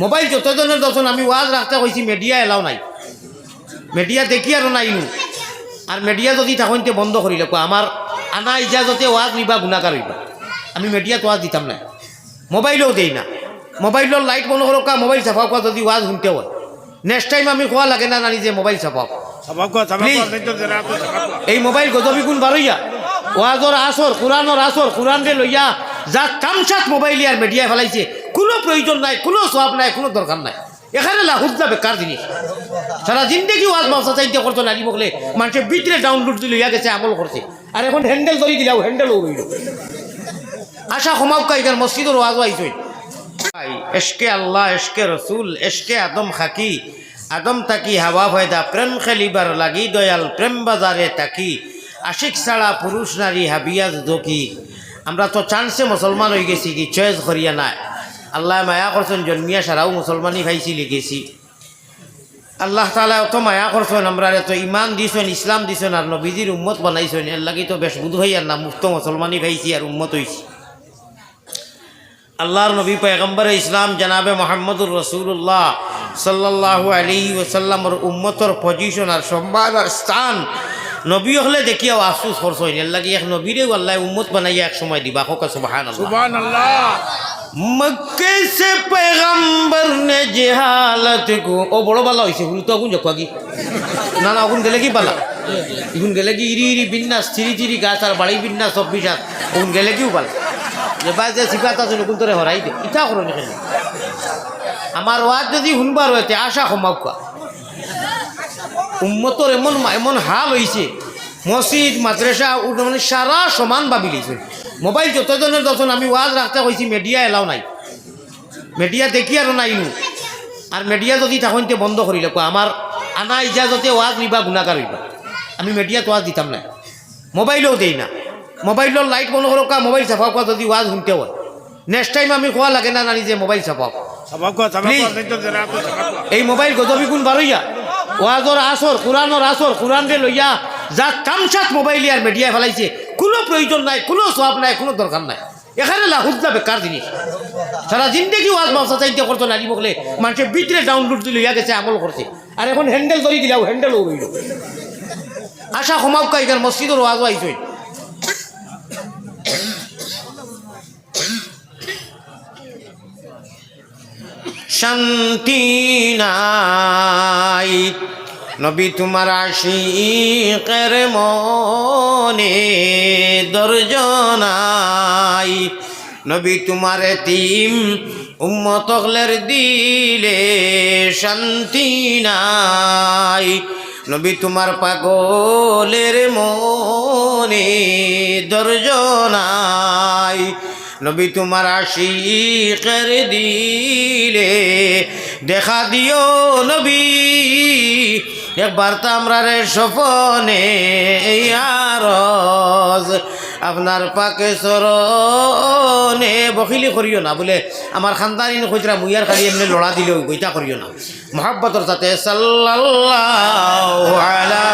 Mobile যতজনের যখন আমি ওয়াজ রাখতে কইছি মিডিয়া এলাও নাই। মিডিয়া দেখি আর নাইনু আর মিডিয়া যদি থাকতে বন্ধ করিলে কো আমার আনা ইজাজতে ওয়াজ নিবা গুণাগার হইবা। আমি মিডিয়াত ওয়াজ দিতাম না মোবাইলও দেই না। মোবাইলের লাইট বন্ধ করো কা মোবাইল চাপাও কা যদি ওয়াজ শুনতে হয়। নেক্সট টাইম আমি কোয়া লাগে না জানি যে মোবাইল sabagua. এই মোবাইল গজবি গুণ বারইয়া ওয়াজর আসর কোরআনর আসর কোরআন লইয়া যা তামসাত মোবাইল আর মিডিয়া ফেলাইছে প্রয়োজন নাই, কোনো সব নাই, কোনো দরকার নাই। এখানে লাহুদ্দা বেকার জিনিস। সারা জিন্দগি ওয়াজ মাসা চাইতে করতো নারী বকলে মানুষের ভিতরে ডাউনলোড দিয়ে ইয়া গেছে, আমল করছে। আর এখন হ্যান্ডেল ধরি দিলাও হ্যান্ডেলও রইল আশা ক্ষমাও কাইগার মসজিদর ওয়াজ আইসই এশকে আল্লাহ, এশকে রসুল, এশকে আদম খাকি। আদম তাকি, হাওয়া ফয়দা প্রেম খেলিবার লাগি, দয়াল প্রেম বাজারে তাকি। আশিক ছাড়া পুরুষ নারী হাবিয়াজ দকি আমরা তো চান্সে মুসলমান হয়ে গেছি কি চয়েস করিয়া নাই। আল্লাহ মায়া করছেন, জন্মিয়া সারাও মুসলমানই খাইছি, লিখেছি। আল্লাহ তালা অত মায়া করছেন, আমরা এত ইমান দিছেন, ইসলাম দিছেন, আর নবীজির উম্মত বানাইছেন, এর লাগি তো বেশ বুধ হইয়ার না মুক্ত মুসলমানই খাইছি আর উম্মত হইছি। আল্লাহর নবী পয়গম্বর ইসলাম জানাবে মোহাম্মদুর রসুল্লাহ সাল্লাহ আলী ওসাল্লামর উম্মতর পজিশন আর সম্মান আর স্থান, নবী হলে দেখিয়াও আফসুস করছেন, এর লাগি এক নবীরেও আল্লাহ উম্মত বানাইয়া এক সময় দিবা, হোক সুবাহান Allah. সে পেগম্বর নে জেহালত কো ও বড় বালা হইছে হুল তো আগুন যাকো কি না না আগুন গেলে কি বালা ইগুন গেলে কি ইরি ইরি বিন্যাস চিরি চিরি গাছ আর বাড়ি বিন্যাস সব বিশাস আগুন গেলে কিও বালা যে বা যে সিফাত আছে নকুন তোরে হরাই দে ইটা করো নি আমার ওয়াজ যদি শুনবার হইতে আশা ক্ষমাও কোয়া উম্মতর এমন এমন হাল হইছে, মসজিদ, মাদ্রাসা মানে সারা সমান ভাবি লইছে মোবাইল যতজনের যখন আমি ওয়াজ রাখতে কইছি মিডিয়া এলাও নাই। মিডিয়া দেখি আর নাইনু আর মিডিয়া যদি থাকতে বন্ধ করিলে আমার আনা ইজাজতে ওয়াজ নিবা গুণাগার হইবা। আমি মিডিয়াত ওয়াজ দিতাম না মোবাইলও দেই না। মোবাইলের লাইট বন্ধ করো কা মোবাইল চাপাও কা যদি ওয়াজ শুনতে হয়। নেক্সট টাইম আমি কোয়া লাগে না নানি যে মোবাইল চাপাও. এই মোবাইল গজবি গুণ বারইয়া ওয়াজর আসর কোরআনর আসর কোরআন রে লইয়া যা তামসাত মোবাইল আর মিডিয়া ফেলাইছে কোনো প্রয়োজন নাই, কোনো সব নাই, কোনো দরকার নাই। এখানে লাহুদ্দা বেকার জিনিস। সারা জিন্দগি ওয়াজ মাসা চাইতে করতো নারী বকলে, মানুষের ভিতরে ডাউনলোড দিয়ে লইয়া গেছে, আমল করছে। আর এখন হ্যান্ডেল ধরি দিলাও হ্যান্ডেলও রইল আশা ক্ষমাও কাইগার মসজিদর ওয়াজ আইসই শান্তি নাই। নবী তোমার আশিকের মনে দর্জনাই। নবী তোমার তিম উম্মতকলের দিলে শান্তি নাই। নবী তোমার পাগলের মনে দর্জনাই। নবী তোমার আশিকের দিলে দেখা দিও নবী। একবার তো আমরা রে সপনে আরজ আপনার পাকে সরনে বকিলি করিও না, বলে আমার খানদানি খুচরা মুইয়ার খালি এমনি লড়া দিলেও গইতা করিও না। মহাব্বতর সাথে সাল্লাল্লাহু আলা